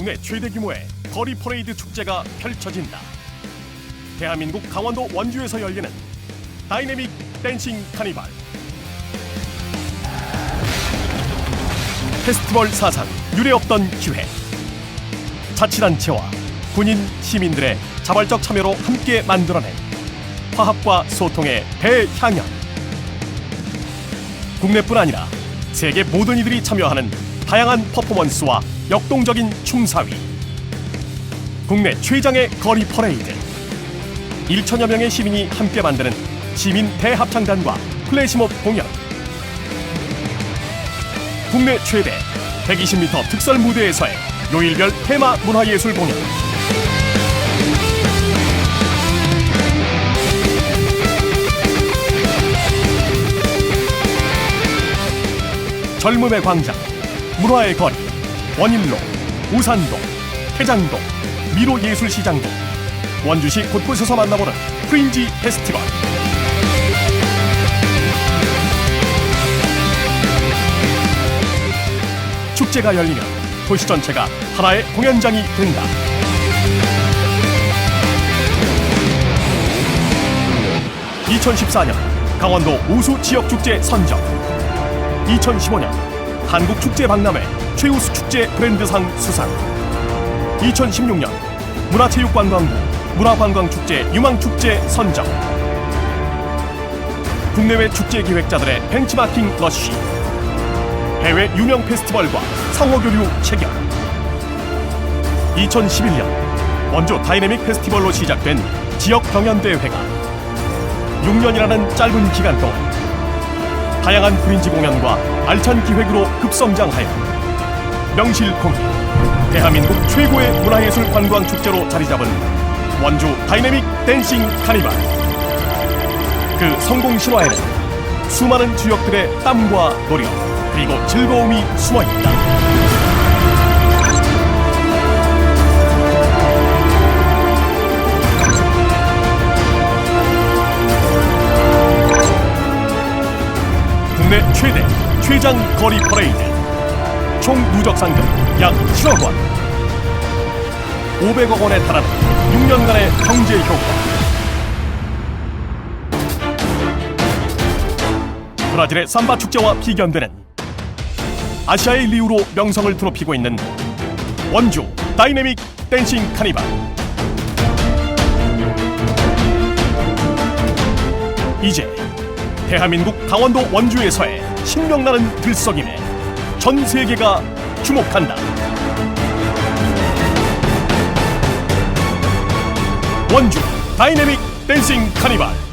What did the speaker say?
국내 최대 규모의 거리 퍼레이드 축제가 펼쳐진다. 대한민국 강원도 원주에서 열리는 다이내믹 댄싱 카니발. 페스티벌 사상 유례 없던 기회. 자치단체와 군인, 시민들의 자발적 참여로 함께 만들어낸 화합과 소통의 대향연. 국내뿐 아니라 세계 모든 이들이 참여하는 다양한 퍼포먼스와 역동적인 춤사위. 국내 최장의 거리 퍼레이드. 1천여 명의 시민이 함께 만드는 시민 대합창단과 플래시몹 공연. 국내 최대 120m 특설 무대에서의 요일별 테마 문화예술 공연. 젊음의 광장, 문화의 거리, 원일로, 우산동, 태장동, 미로예술시장 등 원주시 곳곳에서 만나보는 프린지 페스티벌. 축제가 열리면 도시 전체가 하나의 공연장이 된다. (2014년) 강원도 우수 지역축제 선정 2015년 한국축제박람회 최우수 축제 브랜드상 수상. 2016년 문화체육관광부 문화관광축제 유망축제 선정. 국내외 축제 기획자들의 벤치마킹 러쉬. 해외 유명 페스티벌과 상호교류 체결. 2011년 원주 다이내믹 페스티벌로 시작된 지역 경연대회가 6년이라는 짧은 기간 동안 다양한 프린지 공연과 알찬 기획으로 급성장하여 명실공히 대한민국 최고의 문화예술 관광 축제로 자리잡은 원주 다이내믹 댄싱 카니발 그 성공 신화에는 수많은 주역들의 땀과 노력 그리고 즐거움이 숨어 있다. 최대 최장 거리 퍼레이드. 총 누적 상금 약 7억 원. 500억 원에 달하는 6년간의 경제 효과. 브라질의 삼바 축제와 비견되는 아시아의 리우로 명성을 드높이고 있는 원주 다이내믹 댄싱 카니발. 이제 대한민국 강원도 원주에서의 신명나는 들썩임에 전 세계가 주목한다. 원주 다이내믹 댄싱 카니발